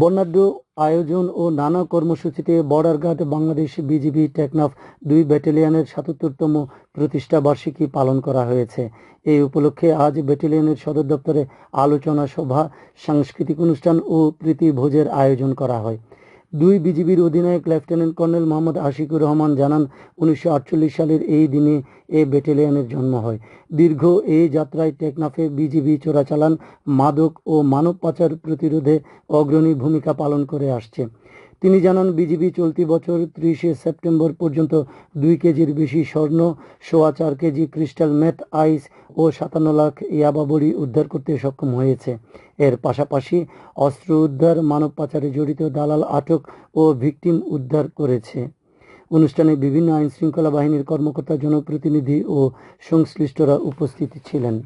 বর্ণাঢ্য আয়োজন ও নানা কর্মসূচিতে border guard Bangladesh BGB Teknaf দুই ব্যাটালিয়নের সাতাত্তরতম প্রতিষ্ঠা বার্ষিকী পালন করা হয়েছে। এই উপলক্ষে আজ ব্যাটালিয়নের সদর দপ্তরে আলোচনা সভা, সাংস্কৃতিক অনুষ্ঠান ও প্রীতি ভোজের আয়োজন করা হয়। দুই বিজিবির অধিনায়ক লেফটেন্যান্ট কর্নেল মোহাম্মদ আশিকুর রহমান জানান, উনিশশো আটচল্লিশ সালের এই দিনে এ ব্যাটেলিয়ানের জন্ম হয়। দীর্ঘ এই যাত্রায় টেকনাফে বিজিবি চোরাচালান, মাদক ও মানব পাচার প্রতিরোধে অগ্রণী ভূমিকা পালন করে আসছে। তিনি জানান, বিজিবি চলতি বছর ত্রিশে সেপ্টেম্বর পর্যন্ত দুই কেজির বেশি স্বর্ণ, সোয়া চার কেজি ক্রিস্টাল মেথ আইস ও সাতান্ন লাখ ইয়াবা বড়ি উদ্ধার করতে সক্ষম হয়েছে। এর পাশাপাশি অস্ত্র উদ্ধার, মানব পাচারে জড়িত দালাল আটক ও ভিকটিম উদ্ধার করেছে। অনুষ্ঠানে বিভিন্ন আইন শৃঙ্খলা বাহিনীর কর্মকর্তা, জনপ্রতিনিধি ও সংশ্লিষ্টরা উপস্থিত ছিলেন।